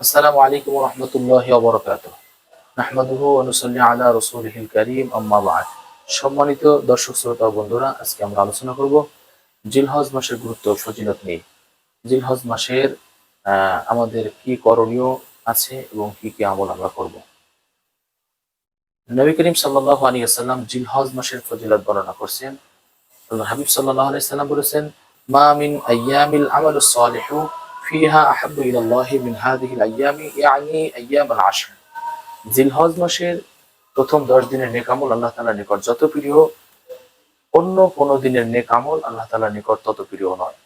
আসসালামু আলাইকুম রহমতুল্লাহ বরকাত নাহমাদুহু অনুসল্লি আলা রসুলহিল করিম, আম্মা বাদ। সম্মানিত দর্শক শ্রোতা বন্ধুরা, আজকে আমরা আলোচনা করব জিলহজ মাসের গুরুত্ব ফজিলত নিয়ে। জিলহজ মাসের আমাদের কি করণীয় আছে এবং কি কি আমল আমরা করব। নবী করিম সাল্লাহ আলী আসাল্লাম জিলহজ মাসের ফজিলত বর্ণনা করছেন। হাবিব সাল্লাহ আলি বলেছেন, মা মিন আইয়ামিল আমাল সালিহু ফিহা আহাব্বু ইলাল্লাহি মিন হাদিহিল আইয়ামি ইয়ানি আইয়াম আল আশর। জিলহজ মাসের প্রথম দশ দিনের নেকামল আল্লাহ তাআলার নিকট যত প্রিয়, অন্য কোন দিনের নেকামল আল্লাহ তাআলার নিকট তত প্রিয় নয়।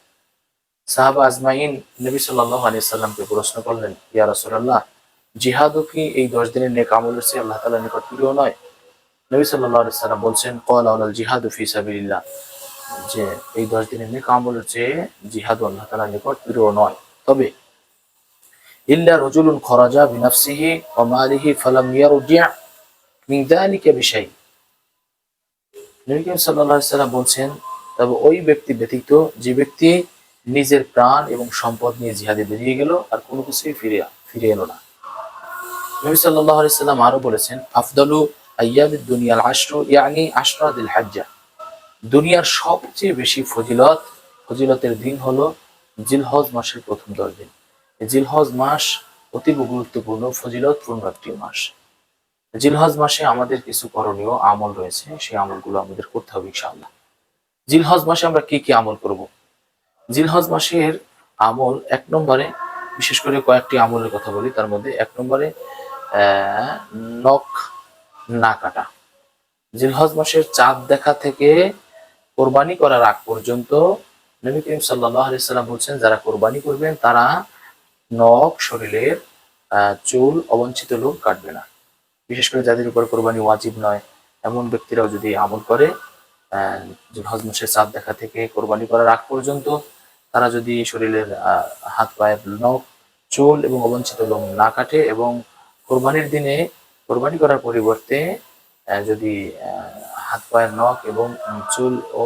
সাহাবা আজমাইন নবী সাল্লাল্লাহু আলাইহি সাল্লামকে প্রশ্ন করলেন, ইয়া রাসূলুল্লাহ, জিহাদও কি এই দশ দিনের নেকামলের চেয়ে আল্লাহ তাআলার নিকট প্রিয় নয়? নবী সাল্লাল্লাহু আলাইহি সাল্লাম বলছেন, ক্বালা আল জিহাদু ফি সাবিলিল্লাহ, যে এই দশ দিনের নেক আমলের চেয়ে জিহাদ আল্লাহ তাআলার নিকট প্রিয় নয়। তবে, ইল্লা রজুলুন খরাজা বিনাফসিহি ওয়া মালিহি ফালাম মিন যালিকা বিশাই নবী করিম আলাইহি সাল্লাম বলছেন, তবে ওই ব্যক্তি ব্যতীত যে ব্যক্তি নিজের প্রাণ এবং সম্পদ নিয়ে জিহাদে বেরিয়ে গেল, আর কোনো কিছুই ফিরে ফিরে এলো না। নবী আলাইহি সাল্লাম আরও বলেছেন, আফদালু আইয়ামিদ দুনিয়াল আশরু ইয়ানি আশরা দিল হাজ্জা দুনিয়ার সবচেয়ে বেশি ফজিলত, ফজিলতের দিন হলো জিলহজ মাসের প্রথম দশ দিন। জিলহজ মাস অতীব গুরুত্বপূর্ণ, ফজিলতপূর্ণ একটি মাস। জিলহজ মাসে আমাদের কিছু করণীয় আমল রয়েছে, সেই আমলগুলো আমাদের করতে হবে ইনশাআল্লাহ। জিলহজ মাসে আমরা কি কি আমল করব? জিলহজ মাসের আমল এক নম্বরে, বিশেষ করে কয়েকটি আমলের কথা বলি, তার মধ্যে এক নম্বরে নখ না কাটা। জিলহজ মাসের চাঁদ দেখা থেকে কোরবানি করার আগ পর্যন্ত নবী করিম সাল্লাহ সাল্লাম বলছেন, যারা কোরবানি করবেন, তারা নখ, শরীরের চুল অবঞ্চিত লোক কাটবে না। বিশেষ করে যাদের উপর কোরবানি ওয়াজিব নয়, এমন ব্যক্তিরাও যদি আমল করে মাসের চাঁদ দেখা থেকে কোরবানি করার আগ পর্যন্ত, তারা যদি শরীরের হাত পায়ের নখ, চুল এবং অবঞ্চিত লোম না কাটে এবং কোরবানির দিনে, কোরবানি করার পরিবর্তে যদি হাত পায়ের নখ এবং চুল ও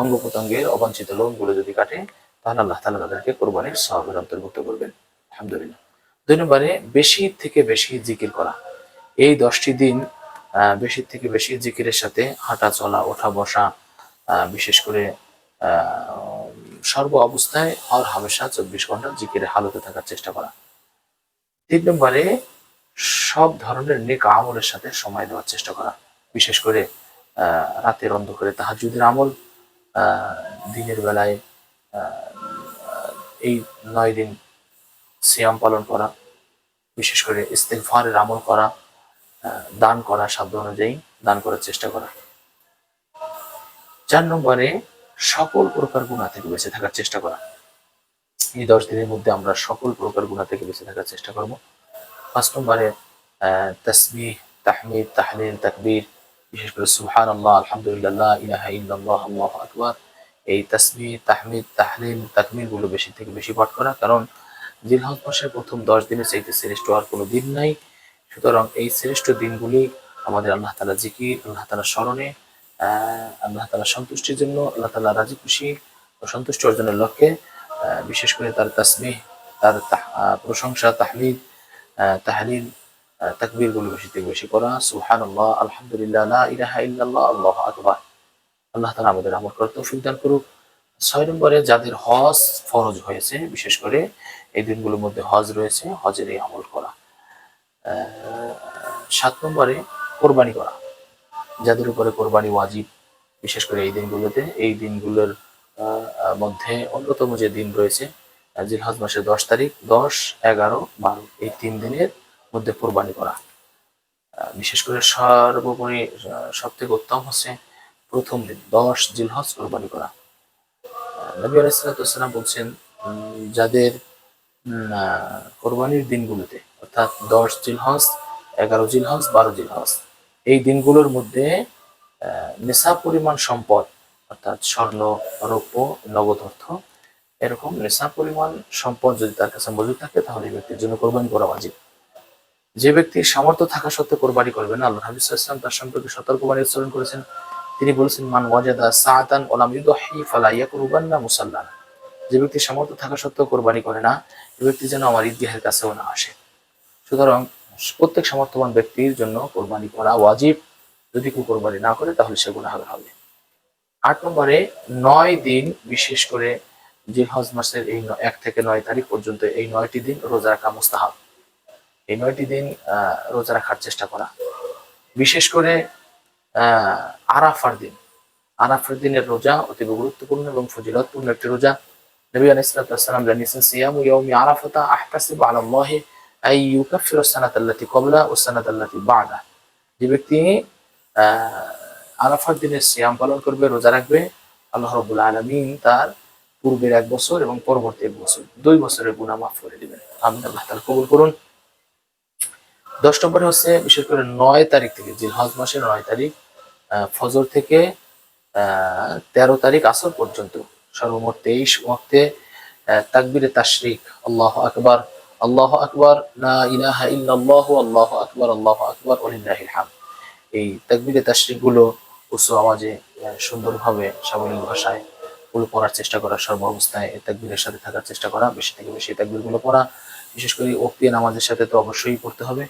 অঙ্গ প্রত্যঙ্গের অবাঞ্ছিত লোমগুলো যদি কাটে, তাহলে আল্লাহ তাআলা তাদেরকে কোরবানির সওয়াবের অন্তর্ভুক্ত করবেন। আলহামদুলিল্লাহ। দুই নম্বরে বেশি থেকে বেশি জিকির করা। এই দশটি দিন বেশি থেকে বেশি জিকিরের সাথে হাঁটা চলা, ওঠা বসা বিশেষ করে সর্ব অবস্থায় হর হামেশা চব্বিশ ঘণ্টা জিকিরের হালতে থাকার চেষ্টা করা। তিন নম্বরে, সব ধরনের নেক আমলের সাথে সময় দেওয়ার চেষ্টা করা। বিশেষ করে রাতের অন্ধকারে তাহাজুদের আমল দিনের বেলায় এই নয় দিন সিয়াম পালন করা, বিশেষ করে ইস্তেগফারের আমল করা দান করা, সাধ্য অনুযায়ী দান করার চেষ্টা করা। চার নম্বরে সকল প্রকার গুণা থেকে বেঁচে থাকার চেষ্টা করা। এই দশ দিনের মধ্যে আমরা সকল প্রকার গুণা থেকে বেঁচে থাকার চেষ্টা করব। পাঁচ নম্বরে তসবিহ, তাহমিদ, তাহলিল, তাকবীর বিশেষ করে সুবহান আল্লাহ আলহামদুলিল্লাহ ইলাহা ইল্লাল্লাহ, আল্লাহু আকবার। এই তাসমি তাহমিদ, তাহলিল তাকবীরগুলো বেশি থেকে বেশি পাঠ করা, কারণ জিলহজ মাসের প্রথম দশ দিনে চাইতে শ্রেষ্ঠ আর কোনো দিন নাই। সুতরাং এই শ্রেষ্ঠ দিনগুলি আমাদের আল্লাহ তালা জিকির, আল্লাহ তালা স্মরণে আল্লাহ তালা সন্তুষ্টির জন্য, আল্লাহ তালা রাজি খুশি ও সন্তুষ্টি অর্জনের লক্ষ্যে বিশেষ করে তার তাসমিহ, তার প্রশংসা তাহমিদ তাহলিল তাকবীরগুলো বেশি থেকে বেশি করা সুহান আল্লাহ আলহামদুলিল্লাহ, লা ইলাহা ইল্লাল্লাহ, আল্লাহ আকবার। আল্লাহ তালা আমাদের আমল করার তৌফিক দান করুক। ছয় নম্বরে যাদের হজ ফরজ হয়েছে, বিশেষ করে এই দিনগুলোর মধ্যে হজ রয়েছে, হজের এই আমল করা। সাত নম্বরে কোরবানি করা। যাদের উপরে কোরবানি ওয়াজিব, বিশেষ করে এই দিনগুলোতে, এই দিনগুলোর মধ্যে অন্যতম যে দিন রয়েছে জিলহজ মাসের দশ তারিখ, দশ, এগারো, বারো, এই তিন দিনের মধ্যে কোরবানি করা। বিশেষ করে সর্বোপরি সব থেকে উত্তম হচ্ছে প্রথম দিন, দশ জিলহজ কোরবানি করা। নবী আলাইসালাম বলছেন যাদের কোরবানির দিনগুলোতে, অর্থাৎ দশ জিলহজ, এগারো জিলহজ, বারো জিলহজ, এই দিনগুলোর মধ্যে নেশা পরিমাণ সম্পদ, অর্থাৎ স্বর্ণ, রৌপ্য, নগদ অর্থ, এরকম নেশা পরিমাণ সম্পদ যদি তার কাছে মজুদ থাকে, তাহলে ব্যক্তির জন্য কোরবানি করা উচিত যে ব্যক্তি সামর্থ্য থাকা সত্ত্বেও কোরবানি করবে না। আল্লাহ হাবিজ ইসলাম তার সম্পর্কে সতর্কবাণী উচ্চারণ করেছেন। তিনি বলেছেন, মান ওয়াজাদা সাআতান ওয়ালাম ইউদাহি ফালা ইয়াকুরবান্না মুসাল্লানা যে ব্যক্তি সামর্থ্য থাকা সত্ত্বেও কোরবানি করে না এই ব্যক্তি যেন আমার ঈদগাহের কাছেও না আসে। সুতরাং প্রত্যেক সামর্থ্যবান ব্যক্তির জন্য কোরবানি করা ওয়াজিব। যদি কেউ কোরবানি না করে, তাহলে সে গুণাহার হবে। আট নম্বরে, নয় দিন, বিশেষ করে জিলহজ মাসের এই এক থেকে নয় তারিখ পর্যন্ত এই নয়টি দিন রোজা রাখা মুস্তাহাব। এই নয়টি দিন রোজা রাখার চেষ্টা করা। বিশেষ করে আরাফার দিন। আরাফার দিনের রোজা অতি গুরুত্বপূর্ণ এবং ফজিলতপূর্ণ একটি রোজা। যে ব্যক্তি সিয়াম পালন করবে, রোজা রাখবে তার পূর্বের এক বছর এবং পরবর্তী এক বছর, দুই বছরের গুনাহ মাফ করে দিবেন। আমিন আল্লাহ তাআলা কবুল করুন। দশ নম্বরে হচ্ছে, বিশেষ করে নয় তারিখ থেকে জিলহজ মাসের নয় তারিখ ফজর থেকে তেরো তারিখ আসর পর্যন্ত, সর্বমোট তেইশ ওয়াক্তে তাকবিরে তাশরিক, আল্লাহ আকবার, আল্লাহ আকবর, লা ইলাহা আল্লাহ আকবার আল্লাহ আকবার ওলিল্লাহিল হামদ। এই তাকবিরে তাশরিকগুলো উচ্চ আওয়াজে সুন্দরভাবে সাবলীল ভাষায়গুলো পড়ার চেষ্টা করা, সর্ব অবস্থায় তাকবীরের সাথে থাকার চেষ্টা করা, বেশি থেকে বেশি তাকবীরগুলো পড়া। বিশেষ করে ওক্তি নামাজের সাথে তো অবশ্যই পড়তে হবে।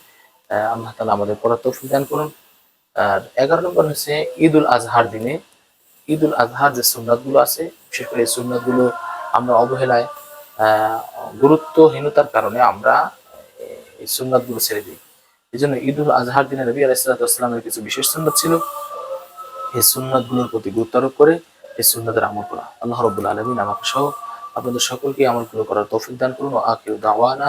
আল্লাহ তালা আমাদের পড়ার তৌফিক দান করুন। আর এগারো নম্বর হচ্ছে ঈদ উল আজহার দিনে। ঈদ উল আজহার যে সুন্নাতগুলো আছে, বিশেষ করে এই সুন্নাতগুলো আমরা অবহেলায় গুরুত্বহীনতার কারণে আমরা এই সুন্নাতগুলো ছেড়ে দিই। এই জন্য ঈদ উল আজহার দিনে নবী আলাইসালামের কিছু বিশেষ সুন্নাত ছিল। এই সুন্নাতগুলোর প্রতি গুরুত্ব আরোপ করে এই সুন্নাতের আমল করা। আল্লাহ রব্বুল আলমিন আমাকে সহ আপনাদের সকলকে আমলগুলো করার তৌফিক দান করুন। ও দাওয়ানা